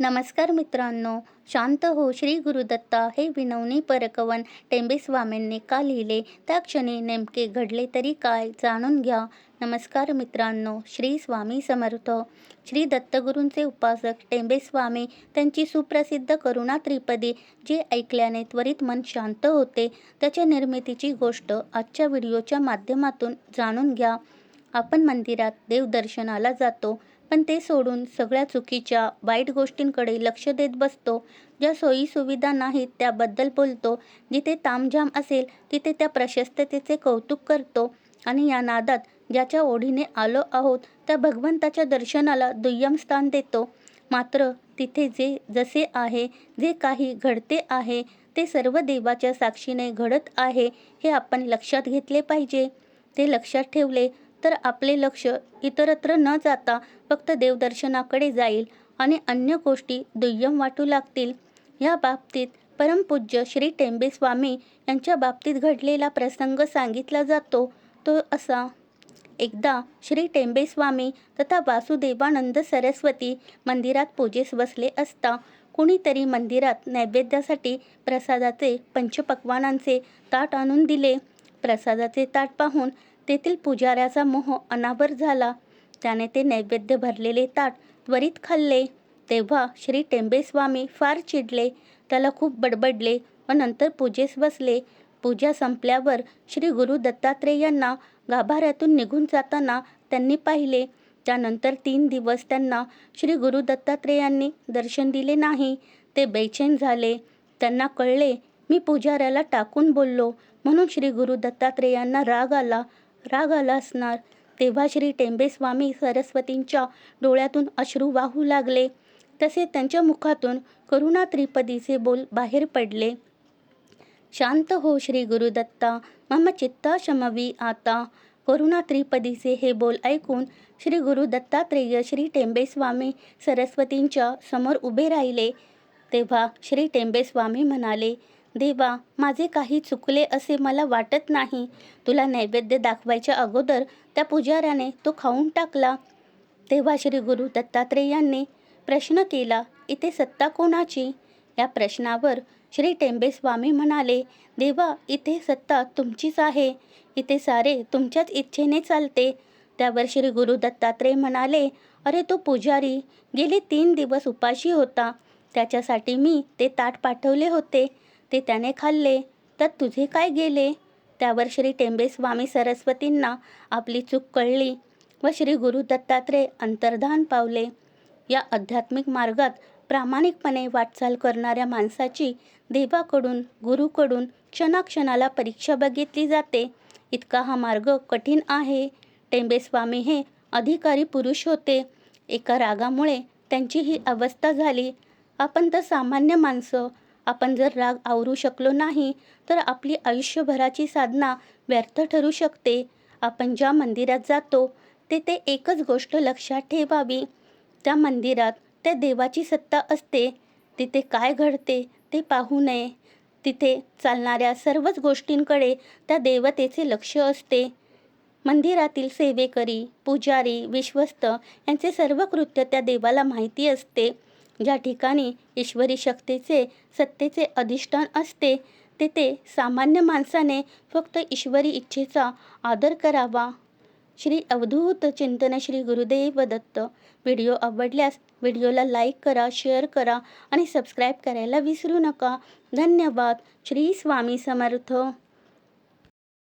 नमस्कार मित्रांनो शांत हो श्री गुरुदत्ता हे विनवणी परकवन टेंबे स्वामींनी का लिहिले? त्या क्षणी नेमके घडले तरी काय जाणून घ्या. नमस्कार मित्रांनो श्री स्वामी समर्थ. श्री दत्तगुरूंचे उपासक टेंबे स्वामी त्यांची सुप्रसिद्ध करुणा त्रिपदी जे ऐकल्याने त्वरित मन शांत होते. त्याच्या निर्मितीची गोष्ट आजच्या व्हिडिओच्या माध्यमातून जाणून घ्या. आपण मंदिरात देवदर्शनाला जातो. पण ते सोडून सगळ्या चुकीच्या वाईट गोष्टींकडे लक्ष देत बसतो. ज्या सोयीसुविधा नाहीत त्याबद्दल बोलतो. जिथे तामझाम असेल तिथे त्या प्रशस्ततेचे कौतुक करतो. आणि या नादात ज्याच्या ओढीने आलो आहोत त्या भगवंताच्या दर्शनाला दुय्यम स्थान देतो. मात्र तिथे जे जसे आहे जे काही घडते आहे ते सर्व देवाच्या साक्षीने घडत आहे हे आपण लक्षात घेतले पाहिजे. ते लक्षात ठेवले तर आपले लक्ष इतरत्र न जाता फक्त देवदर्शनाकडे जाईल आणि अन्य गोष्टी दुय्यम वाटू लागतील. या बाबतीत परमपूज्य श्री टेंबे स्वामी यांच्या बाबतीत घडलेला प्रसंग सांगितला जातो. तो असा एकदा श्री टेंबे स्वामी तथा वासुदेवानंद सरस्वती मंदिरात पूजेस बसले असता कुणीतरी मंदिरात नैवेद्यासाठी प्रसादाचे पंचपक्वानांचे ताट आणून दिले. प्रसादाचे ताट पाहून तेथील पुजाऱ्याचा मोह अनावर झाला. त्याने ते नैवेद्य भरलेले ताट त्वरित खाल्ले. तेव्हा श्री टेंबेस्वामी फार चिडले. त्याला खूप बडबडले व नंतर पूजेस बसले. पूजा संपल्यावर श्री गुरु दत्तात्रेयांना गाभाऱ्यातून निघून जाताना त्यांनी पाहिले. त्यानंतर तीन दिवस त्यांना श्री गुरु दत्तात्रेयांनी दर्शन दिले नाही. ते बेचैन झाले. त्यांना कळले मी पुजाऱ्याला टाकून बोललो. म्हणून श्री गुरु दत्तात्रेयांना राग आला. राग आला असणार. तेव्हा श्री टेंबेस्वामी सरस्वतींच्या डोळ्यातून अश्रू वाहू लागले. तसे त्यांच्या मुखातून करुणा त्रिपदीचे बोल बाहेर पडले. शांत हो श्री गुरुदत्ता मम चित्ता शमवी आता. करुणा त्रिपदीचे हे बोल ऐकून श्री गुरु दत्तात्रेय श्री टेंबेस्वामी सरस्वतींच्या समोर उभे राहिले. तेव्हा श्री टेंबेस्वामी म्हणाले देवा माझे काही चुकले असे मला वाटत नाही. तुला नैवेद्य दाखवायच्या अगोदर त्या पुजाऱ्याने तो खाऊन टाकला. तेव्हा श्री गुरु दत्तात्रेयांनी प्रश्न केला इथे सत्ता कोणाची? या प्रश्नावर श्री टेंबे स्वामी म्हणाले देवा इथे सत्ता तुमचीच आहे. इथे सारे तुमच्याच इच्छेने चालते. त्यावर श्री गुरु दत्तात्रेय म्हणाले अरे तो पुजारी गेले तीन दिवस उपाशी होता. त्याच्यासाठी मी ते ताट पाठवले होते. ते त्याने खाल्ले. तर तुझे काय गेले? त्यावर श्री टेंबे स्वामी सरस्वतींना आपली चूक कळली व श्री गुरु दत्तात्रेय अंतर्धान पावले. या आध्यात्मिक मार्गात प्रामाणिकपणे वाटचाल करणाऱ्या माणसाची देवाकडून गुरुकडून क्षणाक्षणाला परीक्षा बघितली जाते. इतका हा मार्ग कठीण आहे. टेंबे स्वामी हे अधिकारी पुरुष होते. एका रागामुळे त्यांची ही अवस्था झाली. आपण तर सामान्य माणसं आपण जर राग आवरू शकलो नाही तर आपली आयुष्यभराची साधना व्यर्थ ठरू शकते. आपण ज्या मंदिरात जातो तेथे एकच गोष्ट लक्षात ठेवावी. त्या मंदिरात त्या देवाची सत्ता असते. तिथे काय घडते ते पाहू नये. तिथे चालणाऱ्या सर्वच गोष्टींकडे त्या देवतेचे लक्ष असते. मंदिरातील सेवेकरी पुजारी विश्वस्त यांचे सर्व कृत्य त्या देवाला माहिती असते. ज्या ठिकाणी ईश्वरी शक्तीचे सत्तेचे अधिष्ठान असते तेथे सामान्य माणसाने फक्त ईश्वरी इच्छेचा आदर करावा. श्री अवधूत चिंतन श्री गुरुदेव दत्त. व्हिडिओ आवडल्यास व्हिडिओला लाईक करा शेअर करा आणि सबस्क्राईब करायला विसरू नका. धन्यवाद. श्री स्वामी समर्थ.